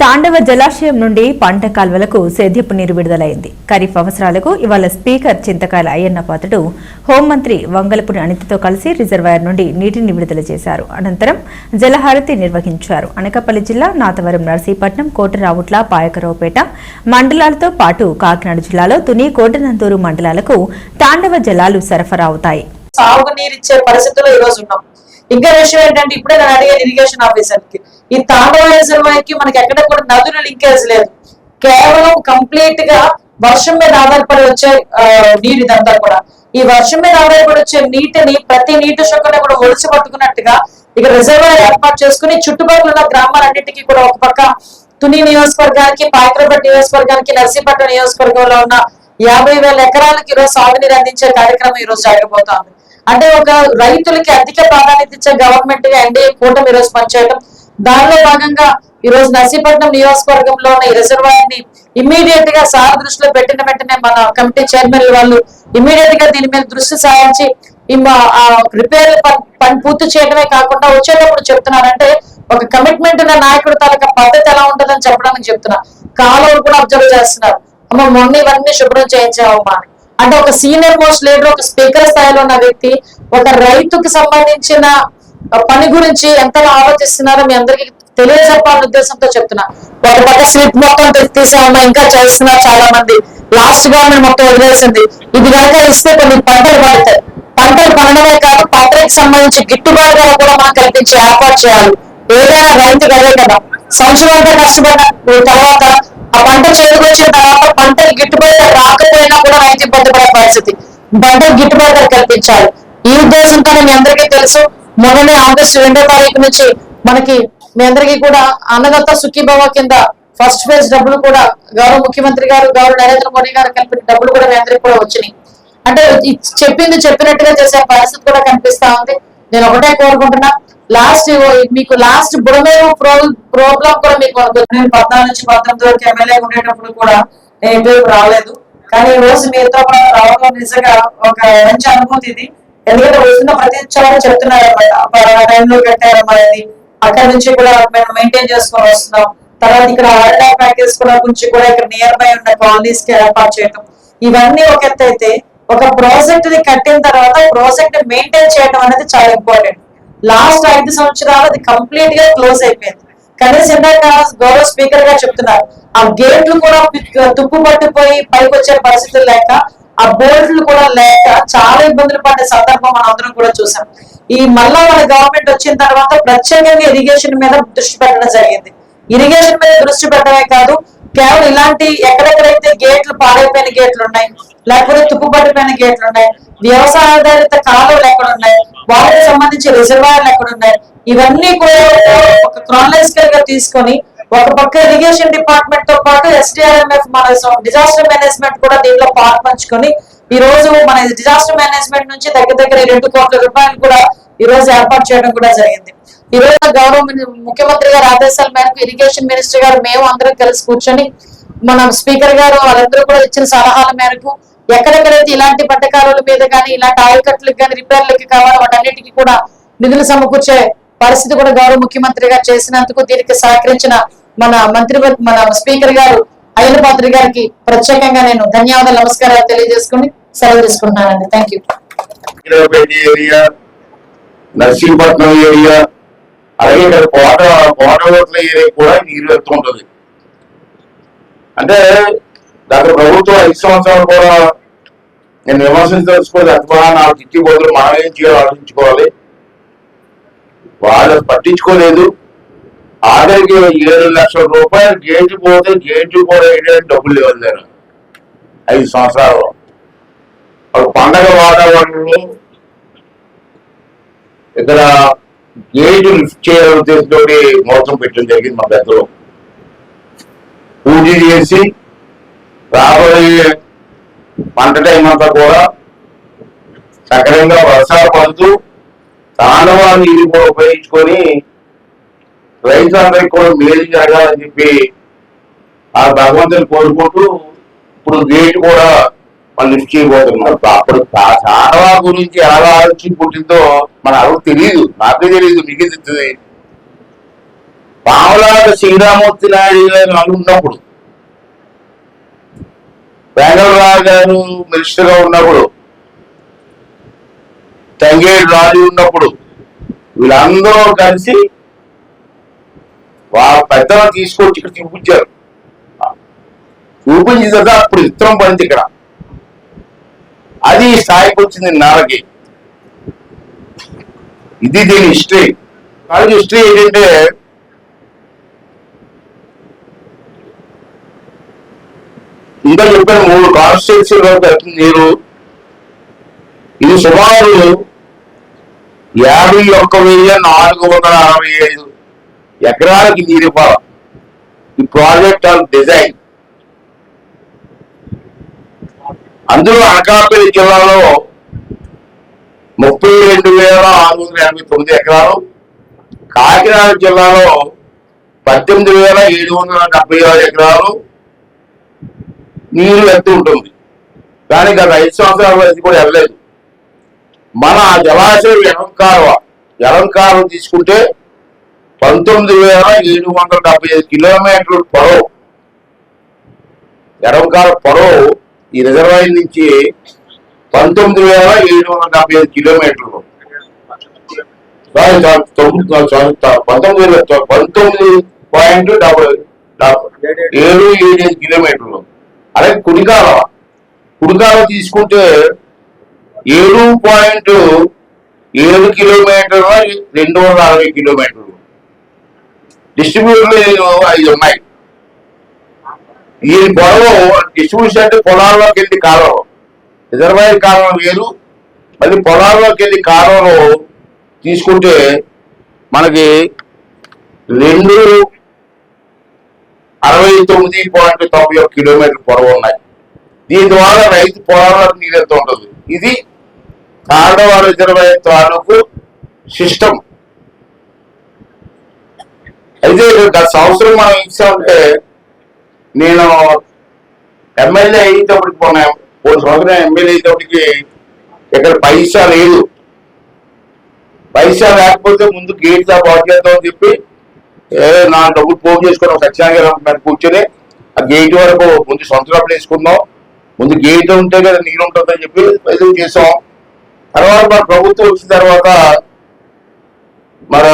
Thandava జలాశయం నుండి పంట కాల్వలకు సేద్యపు నీరు విడుదలైంది. ఖరీఫ్ అవసరాలకు ఇవాళ స్పీకర్ చింతకాయల అయ్యన్న పాత్రుడు హోంమంత్రి వంగలపూడి అనితతో కలిసి రిజర్వాయర్ నుండి నీటిని విడుదల చేశారు. అనంతరం జలహారతి నిర్వహించారు. అనకాపల్లి జిల్లా నాతవరం నర్సీపట్నం కోటరావుట్ల పాయకరావుపేట మండలాలతో పాటు కాకినాడ జిల్లాలో తుని కోటనందూరు మండలాలకు తాండవ జలాలు సరఫరా అవుతాయి. సాగునీరు ఇచ్చే పరిస్థితుల్లో ఈ రోజు ఉన్నాం. ఇంకా విషయం ఏంటంటే ఇప్పుడే నేను అడిగాను ఇరిగేషన్ ఆఫీసర్కి ఈ తాండవ రిజర్వాయర్కి మనకి ఎక్కడ కూడా నదులు లింకేజ్ లేదు. కేవలం కంప్లీట్గా వర్షం మీద ఆధారపడి వచ్చే నీరు ఇదంతా కూడా. ఈ వర్షం మీద ఆధారపడి వచ్చే నీటిని ప్రతి నీటి చుక్కని కూడా ఒలిచి పట్టుకున్నట్టుగా ఇక రిజర్వాయర్ ఏర్పాటు చేసుకుని చుట్టుపక్కల ఉన్న గ్రామాలన్నిటికీ కూడా ఒక పక్క తుని నియోజకవర్గానికి పాయకరపేట నియోజకవర్గానికి నర్సీపట్నం నియోజకవర్గంలో ఉన్న యాభై వేల ఎకరాలకు ఈరోజు సాగునీరు అందించే కార్యక్రమం ఈ రోజు జరగబోతోంది. అంటే ఒక రైతులకి అధిక ప్రాధాన్యత ఇచ్చే గవర్నమెంట్గా ఎన్డీఏ కూటమి ఈరోజు పనిచేయడం దానిలో భాగంగా ఈ రోజు నర్సీపట్నం నియోజకవర్గంలో ఉన్న ఈ రిజర్వాయర్ని ఇమీడియట్గా సార్ దృష్టిలో పెట్టిన వెంటనే మన కమిటీ చైర్మన్ వాళ్ళు ఇమీడియట్గా దీని మీద దృష్టి సాధించి రిపేర్ పని పూర్తి చేయడమే కాకుండా వచ్చేటప్పుడు చెప్తున్నారంటే ఒక కమిట్మెంట్ ఉన్న నాయకుడు తాలూకా పద్ధతి ఎలా ఉంటుందని చెప్పడానికి చెప్తున్నా. కాలువలు కూడా అబ్జర్వ్ చేస్తున్నారు. అమ్మ మొన్న ఇవన్నీ శుభ్రం చేయించామమ్మా అని. అంటే ఒక సీనియర్ మోస్ట్ లీడర్ ఒక స్పీకర్ స్థాయిలో ఉన్న వ్యక్తి ఒక రైతుకి సంబంధించిన పని గురించి ఎంతగా ఆలోచిస్తున్నారో మీ అందరికి తెలియజెప్పాలన్న ఉద్దేశంతో చెప్తున్నా. ఒక పక్క స్లిప్ మొత్తం తీసేమన్నా ఇంకా చేస్తున్నారు చాలా మంది లాస్ట్ గవర్నమెంట్ మొత్తం వదిలేసింది. ఇది కనుక ఇస్తే కొన్ని పంటలు పడతాయి. పంటలు పడడమే కాదు పంటలకు సంబంధించి గిట్టుబాటు ధర కూడా మనం కల్పించి ఏర్పాటు చేయాలి. ఏదైనా రైతు అదే కదా. సంవత్సరం అంతా కష్టపడిన తర్వాత ఆ పంట చేతికొచ్చిన తర్వాత పంట గిట్టుబాటు రాకపోయినా కూడా రైతు ఇబ్బంది పడే పరిస్థితి. పంటకు గిట్టుబాటు కల్పించాలి. ఈ ఉద్దేశంతో మీ అందరికీ తెలుసు మొన్ననే ఆగస్టు రెండో తారీఖు నుంచి మనకి మీ అందరికీ కూడా అన్నదత్త సుఖీభవ కింద ఫస్ట్ ఫేజ్ డబ్బులు కూడా గౌరవ ముఖ్యమంత్రి గారు గౌరవ నరేంద్ర మోడీ గారు కలిపిన డబ్బులు కూడా మీ అందరికి కూడా వచ్చినాయి. అంటే చెప్పింది చెప్పినట్టుగా చేసే పరిస్థితి కూడా కనిపిస్తా ఉంది. నేను ఒకటే కోరుకుంటున్నా. లాస్ట్ మీకు లాస్ట్ బుడమేరు ప్రోగ్రామ్ కూడా మీకు నేను పద్నాలుగు నుంచి పంతొమ్మిది వరకు ఎమ్మెల్యే ఉండేటప్పుడు కూడా నేను ఇటువైపు రాలేదు. కానీ ఈ రోజు మీతో కూడా రావడం నిజంగా ఒక మంచి అనుభూతి ఇది. ఎందుకంటే వస్తున్న ప్రతి చోట చెప్తున్నారు అనమాట టైంలో కట్టారమ్మా ఇది అక్కడ నుంచి కూడా మేము మెయింటైన్ చేసుకొని వస్తున్నాం. తర్వాత ఇక్కడ ఆర్డా ప్యాకేజ్ కూడా గురించి కూడా ఇక్కడ నియర్ బై ఉన్న కాలనీస్కి ఏర్పాటు చేయడం ఇవన్నీ ఒక ఎత్తు అయితే ఒక ప్రాజెక్ట్ని కట్టిన తర్వాత ప్రాజెక్ట్ మెయింటైన్ చేయడం అనేది చాలా ఇంపార్టెంట్ లాస్ట్ ఐదు సంవత్సరాలు అది కంప్లీట్గా క్లోజ్ అయిపోయింది. కనీసం ఇందాక గౌరవ స్పీకర్గా చెప్తున్నారు ఆ గేట్లు కూడా తుప్పు పట్టిపోయి పైకి వచ్చే పరిస్థితులు లేక ఆ బోర్డులు కూడా లేక చాలా ఇబ్బందులు పడే సందర్భం మనం అందరం కూడా చూసాం. ఈ మళ్ళా మన గవర్నమెంట్ వచ్చిన తర్వాత ప్రత్యేకంగా ఇరిగేషన్ మీద దృష్టి పెట్టడం జరిగింది. ఇరిగేషన్ మీద దృష్టి పెట్టడమే కాదు కేవలం ఇలాంటి ఎక్కడెక్కడైతే గేట్లు పాడైపోయిన గేట్లు ఉన్నాయి లేకపోతే తుప్పుపట్టిపోయిన గేట్లు ఉన్నాయి వ్యవసాయ ఆధారిత కాలువలు ఎక్కడ ఉన్నాయి వాటికి సంబంధించి రిజర్వాయర్లు ఎక్కడ ఉన్నాయి ఇవన్నీ కూడా ఒక క్రానలైజికల్గా తీసుకొని ఒక పక్క ఇరిగేషన్ డిపార్ట్మెంట్తో పాటు ఎస్డిఆర్ఎంఎఫ్ మన డిజాస్టర్ మేనేజ్మెంట్ కూడా దీంట్లో పాలు పంచుకొని ఈ రోజు మన డిజాస్టర్ మేనేజ్మెంట్ నుంచి దగ్గర దగ్గర రెండు కోట్ల రూపాయలు కూడా ఈ రోజు ఏర్పాటు చేయడం కూడా జరిగింది. ఈ రోజు గౌరవ ముఖ్యమంత్రి గారి ఆదేశాల మేరకు ఇరిగేషన్ మినిస్టర్ గారు మేము అందరం కలిసి కూర్చొని మన స్పీకర్ గారు వాళ్ళందరూ కూడా ఇచ్చిన సలహాల మేరకు ఎక్కడెక్కడైతే ఇలాంటి పట్టకారుల మీద కానీ ఇలాంటి ఆయకట్లకు కానీ రిపేర్లకి కావాలో వాటన్నిటికీ కూడా నిధులు సమకూర్చే పరిస్థితి కూడా గౌరవ ముఖ్యమంత్రి గారు చేసినందుకు దీనికి సహకరించిన మన మంత్రి మన స్పీకర్ గారు అయ్యన పాత్రి గారికి ప్రత్యేకంగా నేను ధన్యవాదాలు నమస్కారాలు తెలియజేసుకుని సెలవు తీసుకుంటున్నానండి. థ్యాంక్ యూ నర్సీపట్నం ఏరియా అలాగే ఇక్కడ కోట కోటలోట్ల ఏరియా కూడా నీరు వెళ్తుంటది అంటే దాని ప్రభుత్వం ఐదు సంవత్సరాలు కూడా నేను విమర్శించదలుచుకోలేదు అథవా నాకు ఇచ్చి బదులు మనం ఏం చేయాలో ఆలోచించుకోవాలి వాళ్ళు పట్టించుకోలేదు. ఆఖరికి ఏడు లక్షల రూపాయలు గేటు పోతే గేటు కూడా వేయడానికి డబ్బులు లేవు నేను ఐదు సంవత్సరాల్లో ఒక పండగ వాతావరణంలో ఇక్కడ గేటు లిఫ్ట్ చేయాలని ఉద్దేశంతో మోసం పెట్టడం జరిగింది మా పెద్దలో. పూజ చేసి రాబోయే పంట టైం అంతా కూడా సక్రమంగా వర్షాలు పడుతూ తాండవ నీరు కూడా ఉపయోగించుకొని రైతులందరికీ కూడా మేలు జరగాలని చెప్పి ఆ భగవంతుని కోరుకుంటూ ఇప్పుడు గేట్ కూడా మనం లిఫ్ట్ చేయబోతున్నాం అప్పుడు ఆ గురించి ఎలా ఆలోచించి పుట్టిందో మన అడుగు తెలియదు నాకే తెలియదు మీకే తెలుస్తుంది. పావలాట శ్రీరామూర్తి నాయుడు గారు ఉన్నప్పుడు వెంకటరావు గారు మినిస్టర్గా ఉన్నప్పుడు తంగేడు రాజు ఉన్నప్పుడు వీళ్ళందరూ కలిసి వాళ్ళ పెద్దలను తీసుకొచ్చి ఇక్కడ చూపించారు. చూపించిన తర్వాత అప్పుడు ఇత్తనం పడింది ఇక్కడ. అది స్థాయికి వచ్చింది నాలకి ఇది దీని హిస్టరీ కాలేజ్ హిస్టరీ ఏంటంటే ఇంకా చెప్పిన మూడు కాన్స్టిట్యూన్సీ వరకు నీరు. ఇది సుమారు యాభై ఒక్క వెయ్యి నాలుగు వందల అరవై ఐదు ఎకరాలకి నీరు ఇవ్వాలి. ఈ ప్రాజెక్ట్ ఆఫ్ డిజైన్ అందులో అనకాపల్లి జిల్లాలో ముప్పై రెండు వేల ఆరు వందల ఎనభై తొమ్మిది ఎకరాలు కాకినాడ జిల్లాలో పద్దెనిమిది వేల ఏడు వందల డెబ్బై ఆరు ఎకరాలు నీరు ఎత్తు ఉంటుంది. కానీ గత ఐదు సంవత్సరాల ఇది కూడా వెళ్ళలేదు. మన జలాశయం ఎలంకారువ ఎలంకారం తీసుకుంటే పంతొమ్మిది వేల ఏడు వందల డెబ్బై ఐదు కిలోమీటర్లు పొడవు. ఎలంకార పొడవు ఈ రిజర్వాయర్ నుంచి పంతొమ్మిది వేల ఏడు వందల డెబ్బై ఐదు కిలోమీటర్లు. తొమ్మిది పంతొమ్మిది వేల పంతొమ్మిది పాయింట్ డెబ్బై ఏడు ఏడు ఐదు కిలోమీటర్లు. అలాగే కుడికాల. కుడికాల తీసుకుంటే ఏడు పాయింట్ ఏడు కిలోమీటర్ల రెండు వందల అరవై కిలోమీటర్లు. డిస్ట్రిబ్యూటర్లు ఐదు ఉన్నాయి ఈ గొడవ డిస్ట్రిబ్యూషన్ అంటే పొలాల్లోకి వెళ్ళి కాలువ. రిజర్వాయర్ కాలం వేరు. మళ్ళీ పొలాల్లోకి వెళ్ళి కాలంలో తీసుకుంటే మనకి రెండు అరవై తొమ్మిది పాయింట్ తొంభై ఒక కిలోమీటర్ పొడవు ఉన్నాయి. దీని ద్వారా రైతు పొలాలకు నీరు ఎంత ఉంటుంది. ఇది తాండవ రిజర్వాయర్ తాలూకు సిస్టమ్ అయితే గత సంవత్సరం మనం ఇచ్చామంటే నేను ఎమ్మెల్యే అయ్యేటప్పటికి మొన్న పోయిన సంవత్సరం ఎమ్మెల్యే అయ్యేటప్పటికి ఇక్కడ పైసా లేదు. పైసా లేకపోతే ముందు గేట్ దా బాగు చెప్పి నా డబ్బులు పోగు చేసుకున్నాం సత్యనారాయణ కూర్చొని ఆ గేట్ వరకు ముందు సొంత డబ్బులు వేసుకుందాం. ముందు గేట్ ఉంటే కదా నీరు ఉంటుందని చెప్పి ఎదురు చేసాం. తర్వాత మన ప్రభుత్వం వచ్చిన తర్వాత మన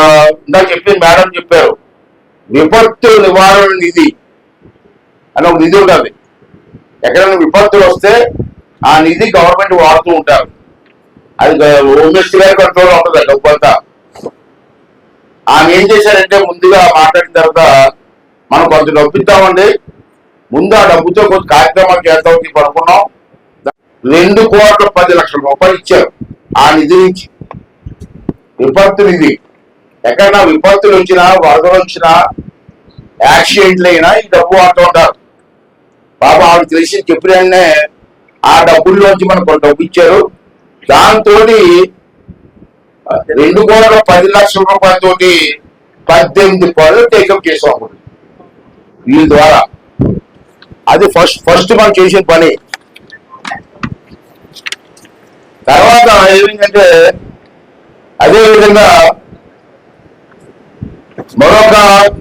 ఇందాక చెప్పి మేడం చెప్పారు విపత్తు నివారణ నిధి. అని ఒక నిధి ఉంటుంది ఎక్కడైనా విపత్తులు వస్తే ఆ నిధి గవర్నమెంట్ వాడుతూ ఉంటారు. అది హోమ్ మినిస్టర్ గారి కంట్రోల్ ఉంటుంది ఆ డబ్బు అంతా. ఆమె ఏం చేశారంటే ముందుగా మాట్లాడిన తర్వాత మనం కొంత డబ్బు ఇద్దామండి. ముందు ఆ డబ్బుతో కొంత కార్యక్రమాలు చేద్దామని చెప్పి అనుకున్నాం రెండు కోట్ల పది లక్షల రూపాయలు ఇచ్చారు ఆ నిధి నుంచి. విపత్తు నిధి. ఎక్కడైనా విపత్తులు వచ్చినా వరదలు వచ్చినా యాక్సిడెంట్లు అయినా ఈ డబ్బు వాడుతూ ఉంటారు. పాపం ఆవిడ తెలిసి చెప్పిన ఆ డబ్బుల్లోంచి మనకు కొంత డబ్బు ఇచ్చారు. దాంతో రెండు కోట్ల పది లక్షల రూపాయలతో పద్దెనిమిది పనులు టేకప్ చేసాం అప్పుడు. వీళ్ళ ద్వారా. అది ఫస్ట్ ఫస్ట్ మనం చేసిన పని. తర్వాత ఏమైందంటే అదే విధంగా మరొక